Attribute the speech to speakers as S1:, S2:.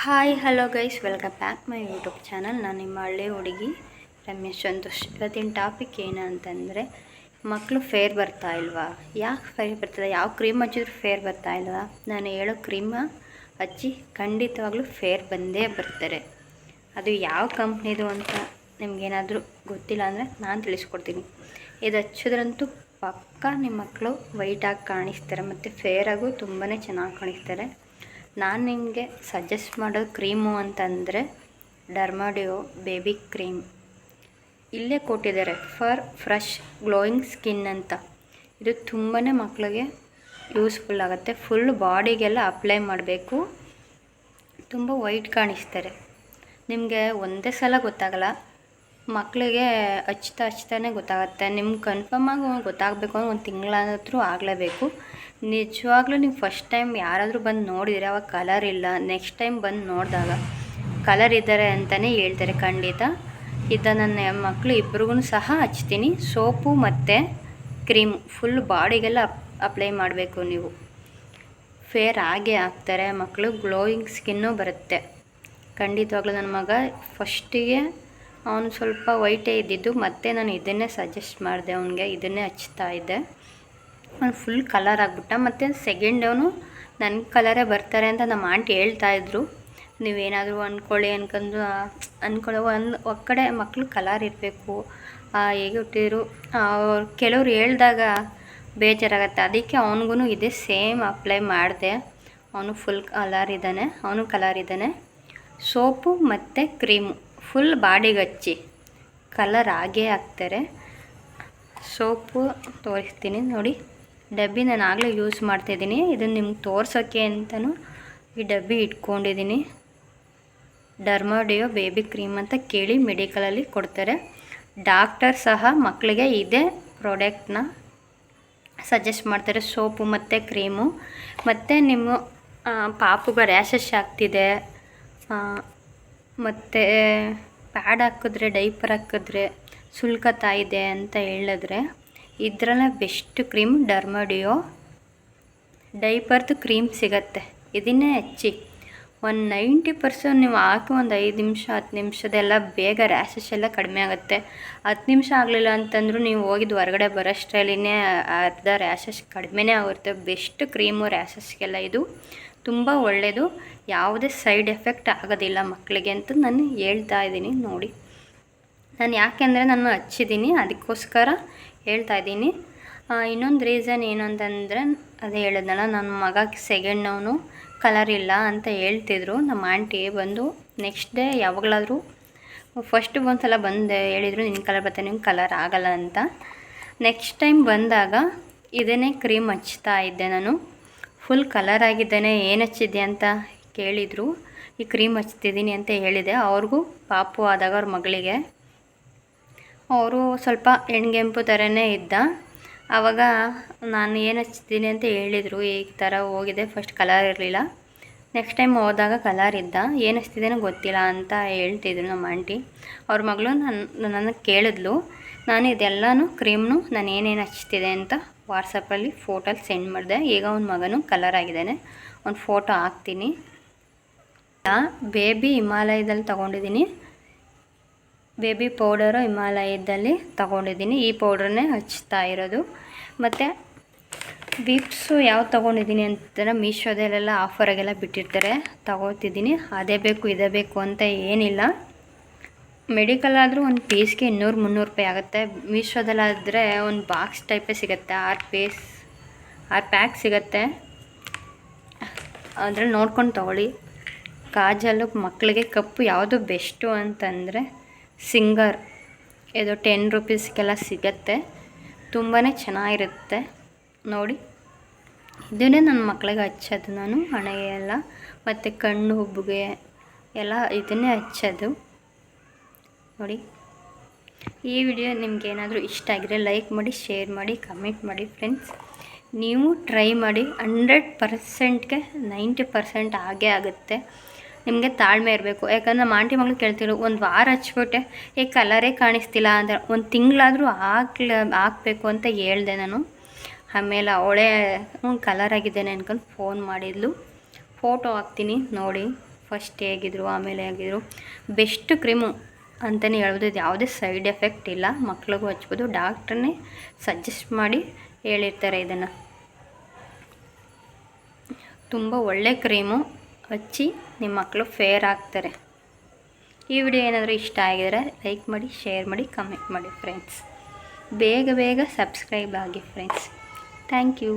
S1: Hi, hello guys, welcome back my YouTube channel. ನಾನು ನಿಮ್ಮ ಹಳ್ಳಿ ಹುಡುಗಿ ರಮೇಶ್ ಸಂತೋಷ್. ಇವತ್ತಿನ ಟಾಪಿಕ್ ಏನು ಅಂತಂದರೆ ಮಕ್ಕಳು ಫೇರ್ ಬರ್ತಾ ಇಲ್ವಾ? ಯಾಕೆ ಫೇರ್ ಬರ್ತದೆ ಯಾವ ಕ್ರೀಮ್ ಹಚ್ಚಿದ್ರು ಫೇರ್ ಬರ್ತಾ ಇಲ್ವಾ? ನಾನು ಹೇಳೋ ಕ್ರೀಮ ಹಚ್ಚಿ ಖಂಡಿತವಾಗ್ಲೂ ಫೇರ್ ಬಂದೇ ಬರ್ತಾರೆ. ಅದು ಯಾವ ಕಂಪ್ನಿದು ಅಂತ ನಿಮಗೇನಾದರೂ ಗೊತ್ತಿಲ್ಲ ಅಂದರೆ ನಾನು ತಿಳಿಸ್ಕೊಡ್ತೀನಿ. ಇದು ಹಚ್ಚಿದ್ರಂತೂ ಪಕ್ಕ ನಿಮ್ಮ ಮಕ್ಕಳು ವೈಟಾಗಿ ಕಾಣಿಸ್ತಾರೆ, ಮತ್ತು ಫೇರಾಗೂ ತುಂಬಾ ಚೆನ್ನಾಗಿ ಕಾಣಿಸ್ತಾರೆ. ನಾನು ನಿಮಗೆ ಸಜೆಸ್ಟ್ ಮಾಡೋ ಕ್ರೀಮು ಅಂತಂದರೆ ಡರ್ಮಾಡಿಯೋ ಬೇಬಿ ಕ್ರೀಮ್ ಇಲ್ಲೇ ಕೊಟ್ಟಿದ್ದಾರೆ ಫಾರ್ ಫ್ರೆಶ್ ಗ್ಲೋಯಿಂಗ್ ಸ್ಕಿನ್ ಅಂತ. ಇದು ತುಂಬಾ ಮಕ್ಕಳಿಗೆ ಯೂಸ್ಫುಲ್ ಆಗುತ್ತೆ. ಫುಲ್ ಬಾಡಿಗೆಲ್ಲ ಅಪ್ಲೈ ಮಾಡಬೇಕು. ತುಂಬ ವೈಟ್ ಕಾಣಿಸ್ತಾರೆ. ನಿಮಗೆ ಒಂದೇ ಸಲ ಗೊತ್ತಾಗಲ್ಲ ಮಕ್ಕಳಿಗೆ ಹಚ್ತಾ ಹಚ್ತಾನೆ ಗೊತ್ತಾಗುತ್ತೆ, ನಿಮ್ಗೆ ಕನ್ಫರ್ಮ್ ಆಗಿ ಗೊತ್ತಾಗಬೇಕು ಅಂದ್ರೆ ಒಂದು ತಿಂಗಳಾದ್ರೂ ಆಗಲೇಬೇಕು. ನಿಜವಾಗ್ಲೂ ನೀವು ಫಸ್ಟ್ ಟೈಮ್ ಯಾರಾದರೂ ಬಂದು ನೋಡಿದರೆ ಅವಾಗ ಕಲರ್ ಇಲ್ಲ. ನೆಕ್ಸ್ಟ್ ಟೈಮ್ ಬಂದು ನೋಡಿದಾಗ ಕಲರ್ ಇದ್ದಾರೆ ಅಂತಲೇ ಹೇಳ್ತಾರೆ ಖಂಡಿತ. ಇದು ನನ್ನ ಮಕ್ಕಳು ಇಬ್ರಿಗೂ ಸಹ ಹಚ್ತೀನಿ. ಸೋಪು ಮತ್ತು ಕ್ರೀಮ್ ಫುಲ್ ಬಾಡಿಗೆಲ್ಲ ಅಪ್ ಅಪ್ಲೈ ಮಾಡಬೇಕು ನೀವು. ಫೇರ್ ಆಗೇ ಆಗ್ತಾರೆ ಮಕ್ಕಳು ಗ್ಲೋಯಿಂಗ್ ಸ್ಕಿನ್ನು ಬರುತ್ತೆ. ಖಂಡಿತವಾಗ್ಲೂ ನನ್ನ ಮಗ ಫಸ್ಟಿಗೆ ಅವನು ಸ್ವಲ್ಪ ವೈಟೇ ಇದ್ದಿದ್ದು, ಮತ್ತೆ ನಾನು ಇದನ್ನೇ ಸಜೆಸ್ಟ್ ಮಾಡಿದೆ, ಅವನಿಗೆ ಇದನ್ನೇ ಹಚ್ತಾ ಇದ್ದೆ. ಅವ್ನು ಫುಲ್ ಕಲರ್ ಆಗಿಬಿಟ್ಟ, ಮತ್ತು ಸೆಕೆಂಡ್ ಅವನು ನನ್ನ ಕಲರೇ ಬರ್ತಾರೆ ಅಂತ ನಮ್ಮ ಆಂಟಿ ಹೇಳ್ತಾ ಇದ್ರು. ನೀವೇನಾದರೂ ಅಂದ್ಕೊಳ್ಳಿ ಅನ್ಕೊಂಡು ಅಂದ್ಕೊಳ್ಳೋ ಒಂದು ಒಕ್ಕಡೆ ಮಕ್ಕಳು ಕಲರ್ ಇರಬೇಕು. ಹೇಗೆ ಹುಟ್ಟಿದ್ರು? ಅವ್ರು ಕೆಲವ್ರು ಹೇಳಿದಾಗ ಬೇಜಾರಾಗತ್ತೆ. ಅದಕ್ಕೆ ಅವನಿಗೂ ಇದೇ ಸೇಮ್ ಅಪ್ಲೈ ಮಾಡಿದೆ. ಅವನು ಫುಲ್ ಕಲರ್ ಇದ್ದಾನೆ, ಅವನು ಕಲರ್ ಇದ್ದಾನೆ. ಸೋಪು ಮತ್ತು ಕ್ರೀಮು ಫುಲ್ ಬಾಡಿಗೆ ಹಚ್ಚಿ ಕಲರ್ ಹಾಗೇ ಹಾಕ್ತಾರೆ. ಸೋಪು ತೋರಿಸ್ತೀನಿ ನೋಡಿ. ಡಬ್ಬಿ ನಾನು ಆಗಲೇ ಯೂಸ್ ಮಾಡ್ತಾಯಿದ್ದೀನಿ ಇದನ್ನು ನಿಮ್ಗೆ ತೋರ್ಸೋಕ್ಕೆ ಅಂತಲೂ ಈ ಡಬ್ಬಿ ಇಟ್ಕೊಂಡಿದ್ದೀನಿ. ಡರ್ಮಾಡಿಯೋ ಬೇಬಿ ಕ್ರೀಮ್ ಅಂತ ಕೇಳಿ ಮೆಡಿಕಲಲ್ಲಿ ಕೊಡ್ತಾರೆ. ಡಾಕ್ಟರ್ ಸಹ ಮಕ್ಕಳಿಗೆ ಇದೇ ಪ್ರಾಡಕ್ಟ್ನ ಸಜೆಸ್ಟ್ ಮಾಡ್ತಾರೆ. ಸೋಪು ಮತ್ತು ಕ್ರೀಮು ಮತ್ತು ನಿಮ್ಮ ಪಾಪುಗೆ ರ್ಯಾಶಸ್ ಆಗ್ತಿದೆ. ಮತ್ತು ಪ್ಯಾಡ್ ಹಾಕಿದ್ರೆ, ಡೈಪರ್ ಹಾಕಿದ್ರೆ ಸುಲ್ಕತಾ ಇದೆ ಅಂತ ಹೇಳಿದ್ರೆ ಇದರಲ್ಲೇ ಬೆಸ್ಟ್ ಕ್ರೀಮ್ ಡರ್ಮಡಿಯೋ. ಡೈಪರ್ದು ಕ್ರೀಮ್ ಸಿಗತ್ತೆ. ಇದನ್ನೇ ಹಚ್ಚಿ. ಒಂದು ನೈಂಟಿ ಪರ್ಸೆಂಟ್ ನೀವು ಹಾಕಿ ಒಂದು ಐದು ನಿಮಿಷ, ಹತ್ತು ನಿಮಿಷದೆಲ್ಲ ಬೇಗ ರ್ಯಾಶಸ್ ಎಲ್ಲ ಕಡಿಮೆ ಆಗುತ್ತೆ. ಹತ್ತು ನಿಮಿಷ ಆಗಲಿಲ್ಲ ಅಂತಂದರೂ ನೀವು ಹೋಗಿದ್ದು ಹೊರಗಡೆ ಬರೋಷ್ಟರಲ್ಲಿನೇ ಅರ್ಧ ರ್ಯಾಷಸ್ ಕಡಿಮೆನೇ ಆಗಿರುತ್ತೆ ಬೆಸ್ಟ್ ಕ್ರೀಮು ರ್ಯಾಷಸ್ಗೆಲ್ಲ ಇದು. ತುಂಬ ಒಳ್ಳೆಯದು ಯಾವುದೇ ಸೈಡ್ ಎಫೆಕ್ಟ್ ಆಗೋದಿಲ್ಲ ಮಕ್ಕಳಿಗೆ ಅಂತ ನಾನು ಹೇಳ್ತಾ ಇದ್ದೀನಿ, ನೋಡಿ. ನಾನು ಯಾಕೆಂದರೆ ನಾನು ಹಚ್ಚಿದ್ದೀನಿ, ಅದಕ್ಕೋಸ್ಕರ ಹೇಳ್ತಾ ಇದ್ದೀನಿ. ಇನ್ನೊಂದು ರೀಸನ್ ಏನು ಅಂತಂದರೆ, ಅದೇ ಹೇಳಿದ್ನಲ್ಲ, ನನ್ನ ಮಗ ಸೆಕೆಂಡ್ನವನು ಕಲರ್ ಇಲ್ಲ ಅಂತ ಹೇಳ್ತಿದ್ರು. ನಮ್ಮ ಆಂಟಿ ಬಂದು ನೆಕ್ಸ್ಟ್ ಡೇ ಯಾವಾಗಲಾದರೂ ಫಸ್ಟ್ ಒಂದು ಸಲ ಬಂದು ಹೇಳಿದರು, ನಿನ್ನ ಕಲರ್ ಬರ್ತಾ ನಿಮ್ಗೆ ಕಲರ್ ಆಗಲ್ಲ ಅಂತ. ನೆಕ್ಸ್ಟ್ ಟೈಮ್ ಬಂದಾಗ, ಇದನ್ನೇ ಕ್ರೀಮ್ ಹಚ್ತಾ ಇದ್ದೆ ನಾನು. ಫುಲ್ ಕಲರ್ ಆಗಿದ್ದಾನೆ, ಏನು ಹಚ್ಚಿದ್ದೆ ಅಂತ ಕೇಳಿದರು. ಈ ಕ್ರೀಮ್ ಹಚ್ತಿದ್ದೀನಿ ಅಂತ ಹೇಳಿದೆ. ಅವ್ರಿಗೂ ಪಾಪು ಆದಾಗ ಅವ್ರ ಮಗಳಿಗೆ. ಅವರು ಸ್ವಲ್ಪ ಹೆಣ್ಗೆಂಪು ಥರನೇ ಇದ್ದ. ಆವಾಗ ನಾನು ಏನು ಹಚ್ತೀನಿ ಅಂತ ಹೇಳಿದರು. ಈ ಥರ ಹೋಗಿದೆ ಫಸ್ಟ್ ಕಲರ್ ಇರಲಿಲ್ಲ. ನೆಕ್ಸ್ಟ್ ಟೈಮ್ ಹೋದಾಗ ಕಲರ್ ಇದ್ದ. ಏನು ಹಚ್ತಿದ್ದೇನೋ ಗೊತ್ತಿಲ್ಲ ಅಂತ ಹೇಳ್ತಿದ್ರು ನಮ್ಮ ಆಂಟಿ ಅವ್ರ ಮಗಳು ನನ್ನ ನನಗೆ ಕೇಳಿದ್ಲು. ನಾನು ಇದೆಲ್ಲನೂ ಕ್ರೀಮ್ನು ನಾನು ಏನೇನು ಹಚ್ತಿದೆ ಅಂತ ವಾಟ್ಸಪ್ಪಲ್ಲಿ ಫೋಟೋಲಿ ಸೆಂಡ್ ಮಾಡಿದೆ. ಈಗ ಅವನ ಮಗನೂ ಕಲರ್ ಆಗಿದ್ದಾನೆ. ಒಂದು ಫೋಟೋ ಹಾಕ್ತೀನಿ. ಬೇಬಿ ಹಿಮಾಲಯದಲ್ಲಿ ತೊಗೊಂಡಿದ್ದೀನಿ. ಬೇಬಿ ಪೌಡರು ಹಿಮಾಲಯದಲ್ಲಿ ತೊಗೊಂಡಿದ್ದೀನಿ. ಈ ಪೌಡ್ರನ್ನೇ ಹಚ್ತಾ ಇರೋದು. ಮತ್ತು ವಿಪ್ಸು ಯಾವ ತೊಗೊಂಡಿದ್ದೀನಿ ಅಂತಂದರೆ ಮೀಶೋದಲ್ಲೆಲ್ಲ ಆಫರಾಗೆಲ್ಲ ಬಿಟ್ಟಿರ್ತಾರೆ. ತೊಗೋತಿದ್ದೀನಿ. ಅದೇ ಬೇಕು, ಇದೇ ಬೇಕು ಅಂತ ಏನಿಲ್ಲ. ಮೆಡಿಕಲ್ ಆದರೂ ಒಂದು ಪೀಸ್ಗೆ ಇನ್ನೂರು ಮುನ್ನೂರು ರೂಪಾಯಿ ಆಗುತ್ತೆ. ಮೀಶೋದಲ್ಲಾದರೆ ಒಂದು ಬಾಕ್ಸ್ ಟೈಪೇ ಸಿಗುತ್ತೆ. ಆರು ಪೀಸ್ ಆರು ಪ್ಯಾಕ್ ಸಿಗುತ್ತೆ. ಅದ್ರಲ್ಲಿ ನೋಡ್ಕೊಂಡು ತೊಗೊಳ್ಳಿ. ಕಾಜಲ್ಲು ಮಕ್ಕಳಿಗೆ ಕಪ್ಪು ಯಾವುದು ಬೆಸ್ಟು ಅಂತಂದರೆ ಸಿಂಗರ್. ಇದು ಟೆನ್ ರುಪೀಸ್ಗೆಲ್ಲ ಸಿಗತ್ತೆ. ತುಂಬಾ ಚೆನ್ನಾಗಿರುತ್ತೆ. ನೋಡಿ. ಇದನ್ನೇ ನನ್ನ ಮಕ್ಕಳಿಗೆ ಹಚ್ಚೋದು ನಾನು ಹಣೆಗೆ ಎಲ್ಲ ಮತ್ತು ಕಣ್ಣು ಹುಬ್ಬಿಗೆ ಎಲ್ಲ ಇದನ್ನೇ ಹಚ್ಚೋದು. ನೋಡಿ. ಈ ವಿಡಿಯೋ ನಿಮ್ಗೆ ಏನಾದರೂ ಇಷ್ಟ ಆಗಿದ್ರೆ ಲೈಕ್ ಮಾಡಿ ಶೇರ್ ಮಾಡಿ ಕಮೆಂಟ್ ಮಾಡಿ ಫ್ರೆಂಡ್ಸ್ ನೀವು ಟ್ರೈ ಮಾಡಿ ಹಂಡ್ರೆಡ್ ಪರ್ಸೆಂಟ್ಗೆ ನೈಂಟಿ ಪರ್ಸೆಂಟ್ ಆಗೇ ಆಗುತ್ತೆ. ನಿಮಗೆ ತಾಳ್ಮೆ ಇರಬೇಕು. ಯಾಕಂದ್ರೆ ನಮ್ಮ ಆಂಟಿ ಮಗಳು ಕೇಳ್ತಿರು ಒಂದು ವಾರ ಹಚ್ಬಿಟ್ಟೆ. ಏ ಕಲರೇ ಕಾಣಿಸ್ತಿಲ್ಲ ಅಂದರೆ ಒಂದು ತಿಂಗಳಾದರೂ ಹಾಕ್ಲ ಹಾಕಬೇಕು ಅಂತ ಹೇಳ್ದೆ ನಾನು. ಆಮೇಲೆ ಅವಳೇ ಕಲರ್ ಆಗಿದ್ದೇನೆ ಅನ್ಕೊಂಡು ಫೋನ್ ಮಾಡಿದ್ಲು. ಫೋಟೋ ಹಾಕ್ತೀನಿ, ನೋಡಿ. ಫಸ್ಟ್ ಹೇಗಿದ್ರು, ಆಮೇಲೆ ಹೇಗಿದ್ರು. ಬೆಸ್ಟ್ ಕ್ರೀಮು ಅಂತಲೇ ಹೇಳ್ಬೋದು. ಇದು ಯಾವುದೇ ಸೈಡ್ ಎಫೆಕ್ಟ್ ಇಲ್ಲ. ಮಕ್ಳಿಗೂ ಹಚ್ಬೋದು. ಡಾಕ್ಟ್ರನ್ನೇ ಸಜೆಸ್ಟ್ ಮಾಡಿ ಹೇಳಿರ್ತಾರೆ ಇದನ್ನು. ತುಂಬ ಒಳ್ಳೆ ಕ್ರೀಮು ಹಚ್ಚಿ ನಿಮ್ಮ ಮಕ್ಕಳು ಫೇರ್ ಆಗ್ತಾರೆ. ಈ ವಿಡಿಯೋ ಏನಾದರೂ ಇಷ್ಟ ಆಗಿದರೆ ಲೈಕ್ ಮಾಡಿ, ಶೇರ್ ಮಾಡಿ, ಕಮೆಂಟ್ ಮಾಡಿ ಫ್ರೆಂಡ್ಸ್ ಬೇಗ ಬೇಗ ಸಬ್ಸ್ಕ್ರೈಬ್ ಆಗಿ ಫ್ರೆಂಡ್ಸ್ ಥ್ಯಾಂಕ್ ಯು.